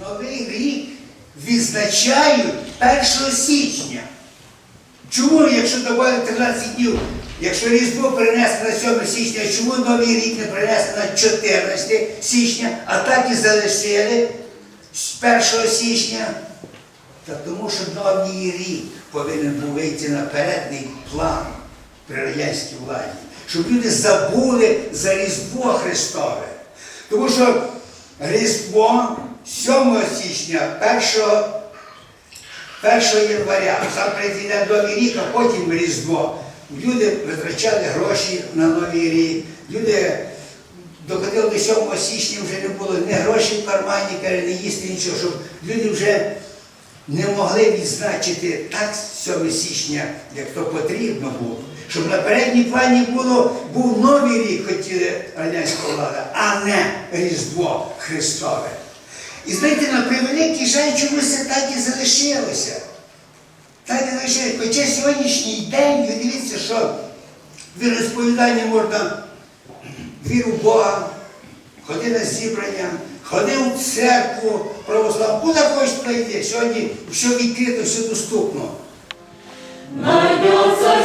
Новий рік відзначають 1 січня. Чому, якщо добавили 13 днів, якщо Різдво перенесли на 7 січня, чому Новий рік не перенесли на 14 січня, а так і залишили з 1 січня? Та тому що новий рік повинен був вийти на передній план при радянській владі, щоб люди забули за Різдво Христове. Тому що Різдво 7 січня, 1, 1 января, сам прийде Новий рік, а потім Різдво. Люди витрачали гроші на Новий рік. Люди доходили до 7 січня, вже не було ні грошей в кармані, не їсти нічого, щоб люди вже не могли відзначити так 7 січня, як то потрібно було. Щоб на передній плані було, був новий рік, хотіли радянська влада, а не Різдво Христове. І знаєте, на превеликий жаль, чомусь так і залишилося. Так і залишилося. Хоча сьогоднішній день, ви дивіться, що віросповідання можна віру в Бога, ходи на зібрання, ходи у церкву православну, куди хочеш прийти. Сьогодні все відкрито, все доступно. Найдется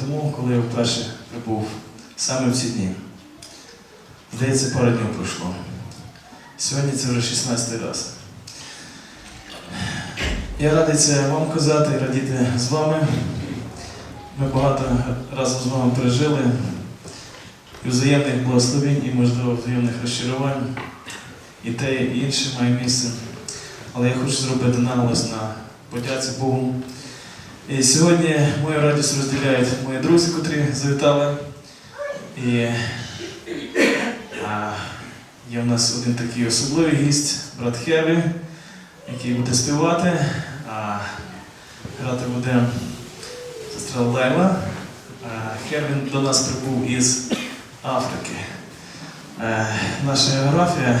тому, коли я вперше прибув саме в ці дні. Здається, пара днів пройшло. Сьогодні це вже 16 раз. Я радий це вам казати і радіти з вами. Ми багато разом з вами пережили і взаємних благословень, і, можливо, взаємних розчарувань. І те, і інше має місце. Але я хочу зробити наголос на подяці Богу. І сьогодні мою радість розділяють мої друзі, котрі завітали. І а, є в нас один такий особливий гість, брат Хеві, який буде співати. А, грати буде сестра Лейла. А, Хевін до нас прибув із Африки. Е, наша географія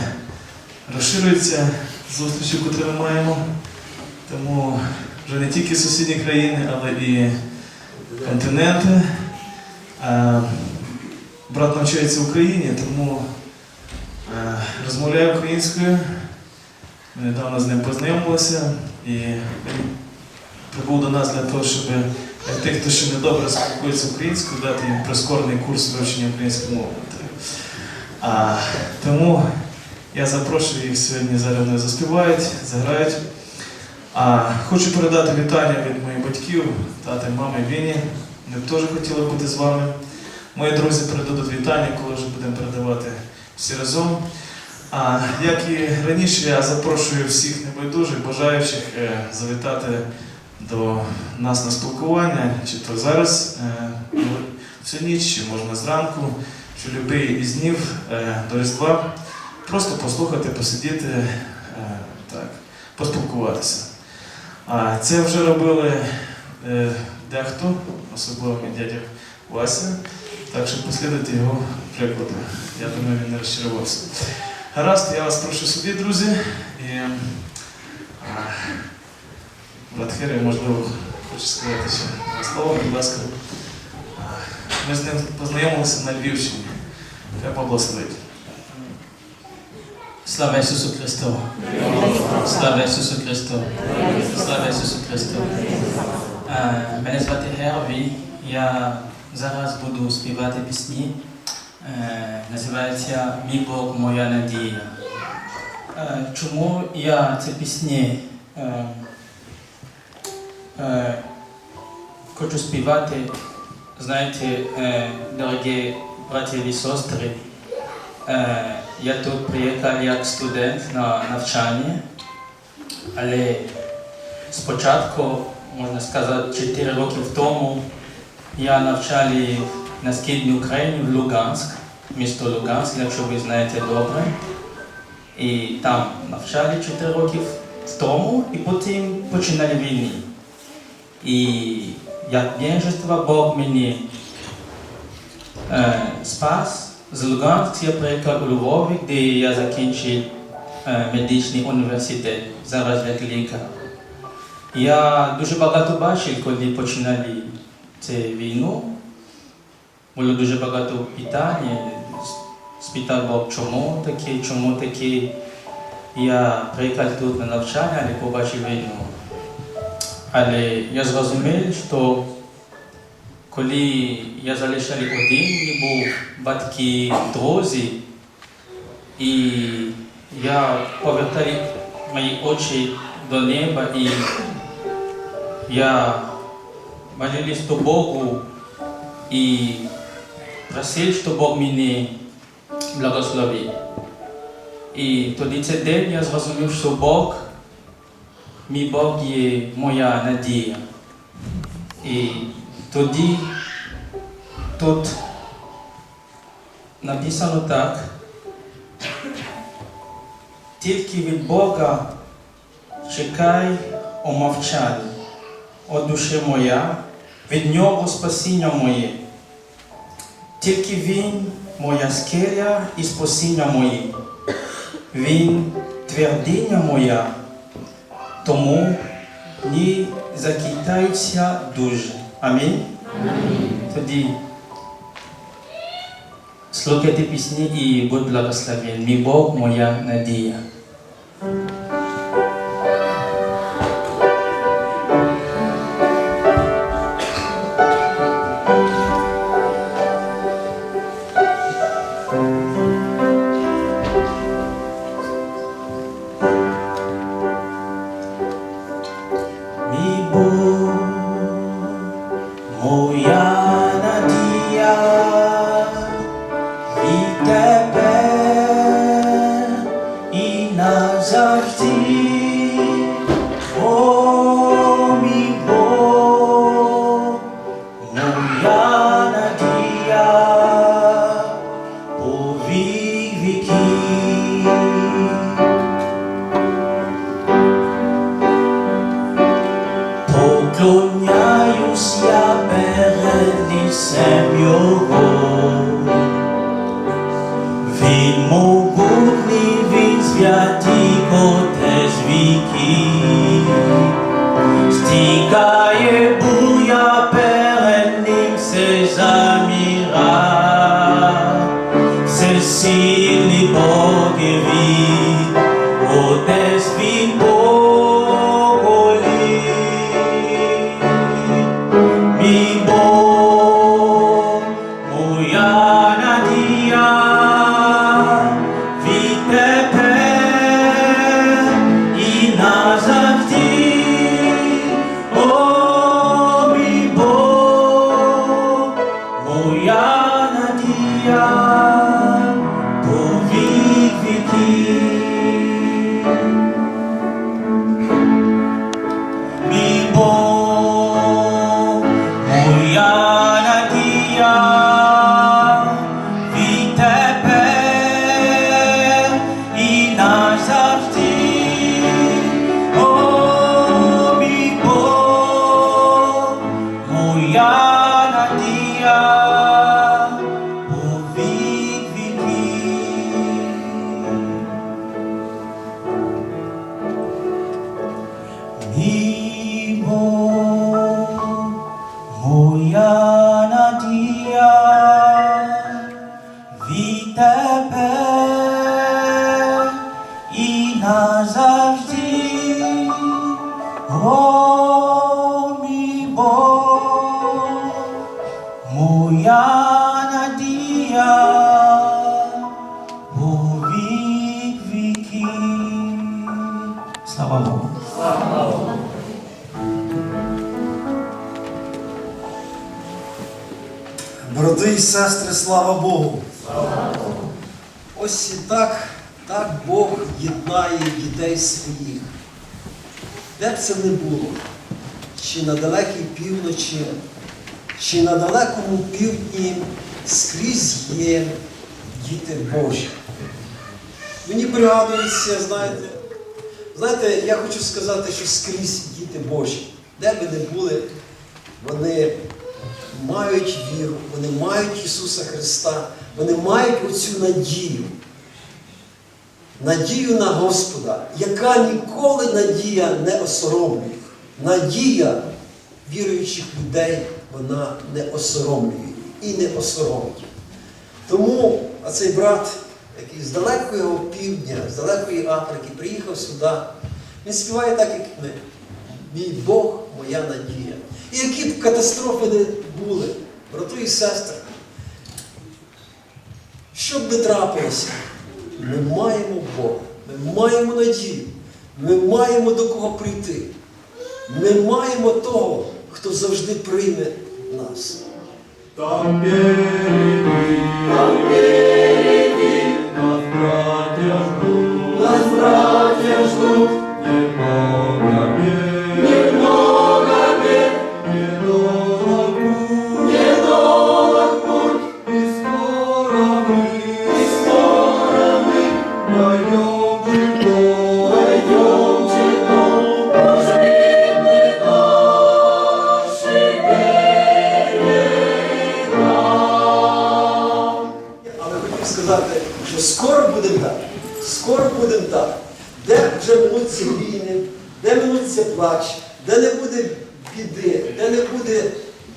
розширюється з зустрічі, яку ми маємо. Тому вже не тільки сусідні країни, але і континенти. Е, брат навчається в Україні, тому е, розмовляє українською. Ми недавно з ним познайомилися і він прибув до нас для того, щоб для тих, хто ще не добре спілкується українською, дати їм прискорений курс вивчення української мови. А, тому я запрошую їх сьогодні зараз вони заспівають, заграють. А, хочу передати вітання від моїх батьків, тати, мами, Віні. Вони теж хотіли бути з вами. Мої друзі передадуть вітання, коли вже будемо передавати всі разом. А, як і раніше, я запрошую всіх небайдужих, бажаючих е, завітати до нас на спілкування, чи то зараз е, всю ніч, чи можна зранку, чи будь-який із днів е, до Різдва. Просто послухати, посидіти, так, поспілкуватися. Це вже робили е, дехто, особливо мій дядя Вася, так що послідуйте його прикладу. Я думаю, він не розчарувався. Гаразд, я вас прошу собі, друзі. І, а, можливо, хоче сказати ще два слова, будь ласка. Ми з ним познайомилися на Львівщині. Хай поблагословить. Слава Ісусу Христу! Слава Ісусу Христу! Слава Ісусу Христу! Е, Мене звати Герві. Я зараз буду співати пісні Е, називається Мій Бог, моя надія. Е, чому я ці пісні хочу співати? Знаєте, дорогі браті і сестри, я тут приїхав як студент на навчання, але спочатку, можна сказати, 4 роки тому я навчали на східній Україні в Луганськ, місто Луганськ, якщо ви знаєте добре. І там навчали 4 роки тому, і потім починали війни. І як беженство Бог мені е, спас. З Луганськ я приїхав у Львові, де я закінчив е, медичний університет, зараз як лікар. Я дуже багато бачив, коли починали цю війну. Було дуже багато питань. Спитав Бог, чому таке, чому таке. Я приїхав тут на навчання, але побачив війну. Але я зрозумів, що коли я залишав один, був батьки, друзі, і я повертав мої очі до неба і я молився до Богу і просив, щоб Бог мене благословив. І тоді цей день я зрозумів, що Бог, мій Бог є моя надія. І тоді тут написано так. Тільки від Бога чекай у мовчанні, о душе моя, від нього спасіння моє. Тільки Він моя скеля і спасіння моє. Він твердиня моя, тому не закитаються дуже. Амінь. Тоді слухайте пісні і будь благословен. Мій Бог моя надія. freely forgive me. тебе і назавжди, О, мій Бог, моя надія, у вік віки. Слава Богу. Слава Богу. Брати і сестри, слава Богу. Ось і так, так Бог єднає дітей своїх. Де б це не було, чи на далекій півночі, чи на далекому півдні скрізь є діти Божі. Мені пригадується, знаєте, знаєте, я хочу сказати, що скрізь діти Божі, де би не були, вони мають віру, вони мають Ісуса Христа, вони мають оцю надію. Надію на Господа, яка ніколи надія не осоромлює. Надія віруючих людей вона не осоромлює і не осоромить. Тому оцей брат, який з далекого півдня, з далекої Африки, приїхав сюди, він співає так, як ми. Мій Бог, моя надія. І які б катастрофи не були, брати і сестри, що б не трапилося, ми маємо Бога, ми маємо надію, ми маємо до кого прийти. Ми маємо того, хто завжди прийме нас. Там впереди, там впереди нас братья ждут,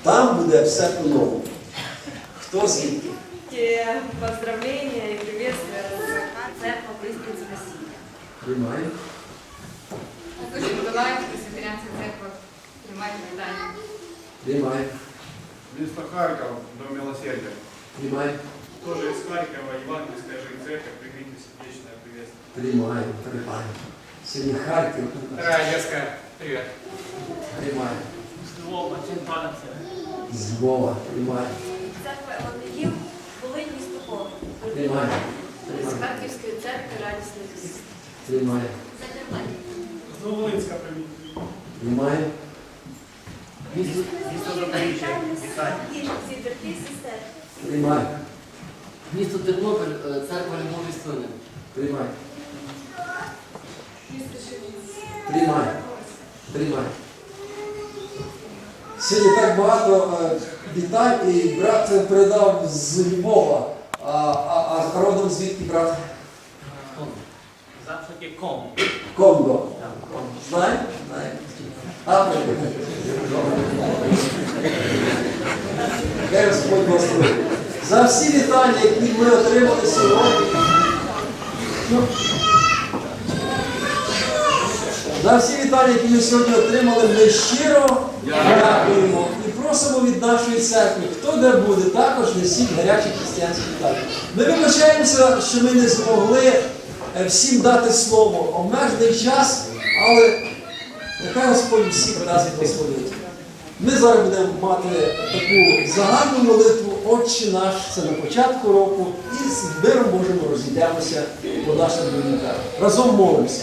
там буде все по-новому. Хто звідки? Те Поздравления и приветствия с церковь Христос Спасителя. Приймаю. Дуже Миколаїв, Пресвітерянська церква, приймайте вітання. Приймаю. Место Харьков, Дом Милосердия. Приймаю. Тоже из Харькова, Евангельская же церковь, примите сердечное приветствие. Приймаю. Приймаю. Сьогодні Харків. Вторая детская, привет. Приймаю. З Львова. Приймаю. Церква Евангелів, Волинь, місто Коваль. Приймаю. З Харківської церкви радісний звіст. Приймаю. Зноволинска, привет. Приймаю. Всі терпі, сестер. Приймаю. Місто Тернопіль, е, церква Любові Стини. Приймаю. Приймаю. Приймаю. Сьогодні так багато е, вітань і брат передав з Львова. А, а, а родом звідки брат? Завжди ком. Конго. Знає? Знає. Африка. Хай Господь благословить. За всі вітання, які ми отримали сьогодні. Ну, За всі вітання, які ми сьогодні отримали, ми щиро дякуємо і просимо від нашої церкви, хто де буде, також несіть гарячі християнські вітання. Ми вибачаємося, що ми не змогли е, всім дати слово. Обмежений час, але нехай Господь всіх нас благословить. Ми зараз будемо мати таку загальну молитву Отче наш, це на початку року, і з миром можемо розійдемося по нашим домівкам. Разом молимося.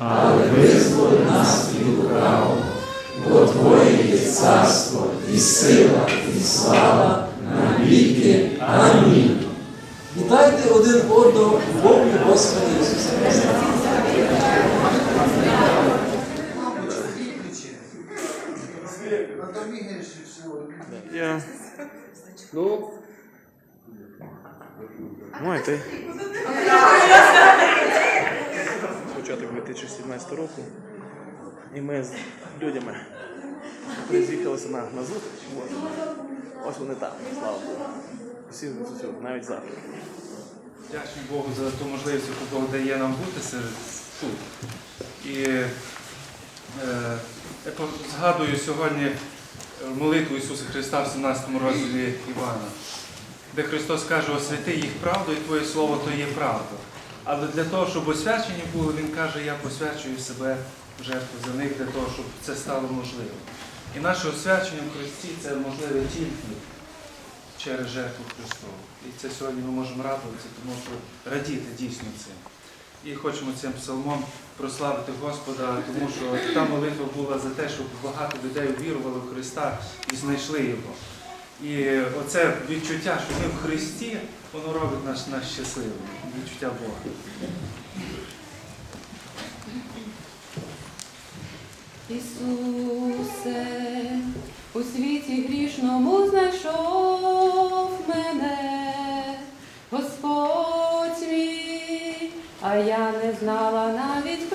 але визволи нас від лукавого. Бо Твоє є царство, і сила, і слава на віки. Амінь. Вітайте один одного в Богу Господа Ісуса Христа. Я. Ну, Початок 2017 року. І ми з людьми приїхалися на, на зустріч. Ось. Ось вони там, слава Богу. Всі, навіть завтра. Вдячний Богу за ту можливість, яку Бог дає нам бути тут. І е, я згадую сьогодні молитву Ісуса Христа в 17 розділі Івана, де Христос каже, освяти їх правду, і Твоє Слово то є правда. Але для того, щоб освячені були, Він каже, я посвячую себе в жертву за них, для того, щоб це стало можливим. І наше освячення в Христі це можливе тільки через жертву Христову. І це сьогодні ми можемо радуватися, тому що радіти дійсно цим. І хочемо цим псалмом прославити Господа, тому що та молитва була за те, щоб багато людей увірували в Христа і знайшли Його. І оце відчуття, що ми в Христі, воно робить нас, нас щасливими. Відчуття Бога. Ісусе, у світі грішному знайшов мене, Господь мій, а я не знала навіть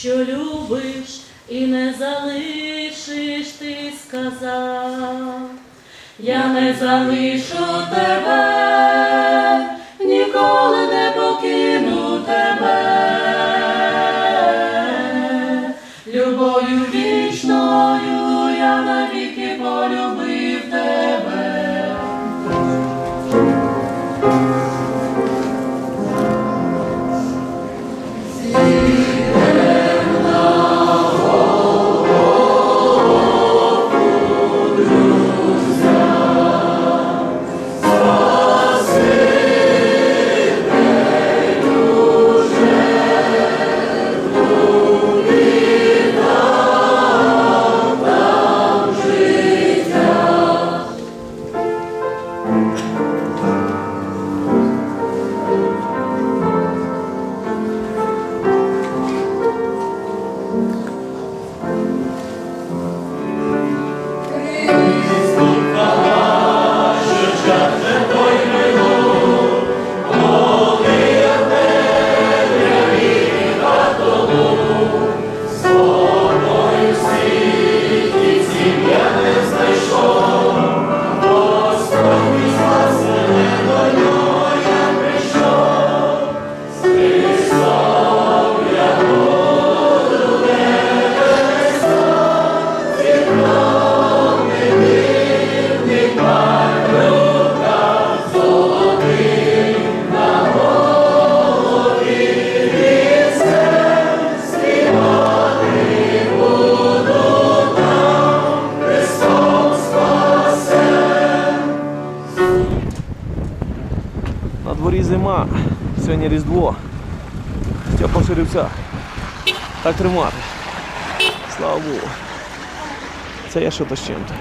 що любиш і не залишиш, ти сказав. Я не залишу тебе, зима, сьогодні Різдво. Степа поширився. Так тримати. Слава Богу. Це я що то з чим-то.